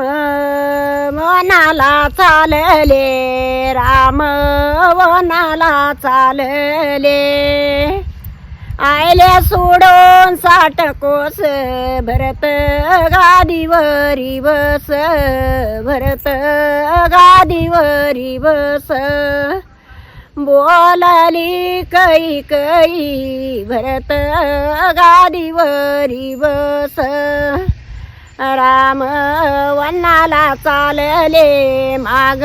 राम वनाला चालले. राम वनाला चालले. आयले सोडून साठ कोस भरत गादीवरी बस. भरत गादीवरी बस. बोलाली कै कै भरत गादीवरी बस. राम वनाला चालले माग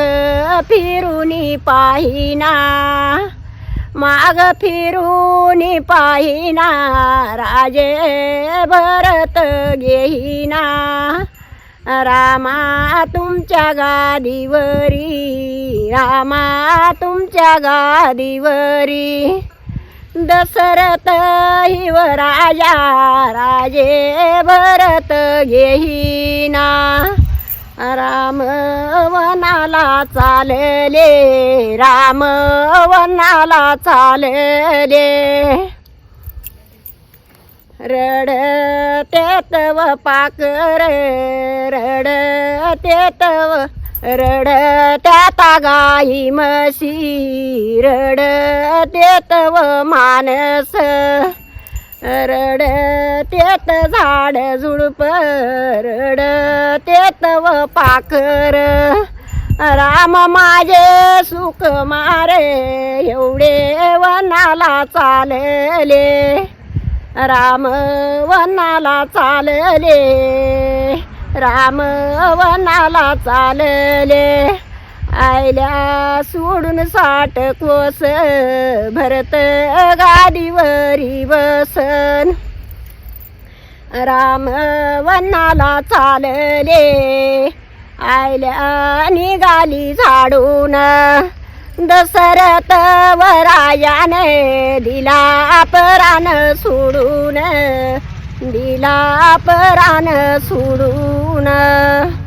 फिरूनी पाहिना. माग फिरुनी पाहिना राजे भरत घेईना. रामा तुमच्या गादीवरी रामा तुमच्या गादीवरी. दशरथ हिवराजा राजे भरत घेईना. राम वनाला चालले राम वनाला चालले. रडते तव पाकर रडते तव रडत्या गाई म्हशी देत व मानस रडतेत झाड झुडप रडतेत व पाखर. राम माझे सुख मारे एवढे वनाला चालले. राम वनाला चालले. राम वनाला चालले. आयल्या सोडून साठ कोस भरत गाडीवरी बसन. राम वनाला चालले. आयल्या निघाली झाडून. दशरथ वरायाने दिला परान सोडून. दिला परान सोडून. muna.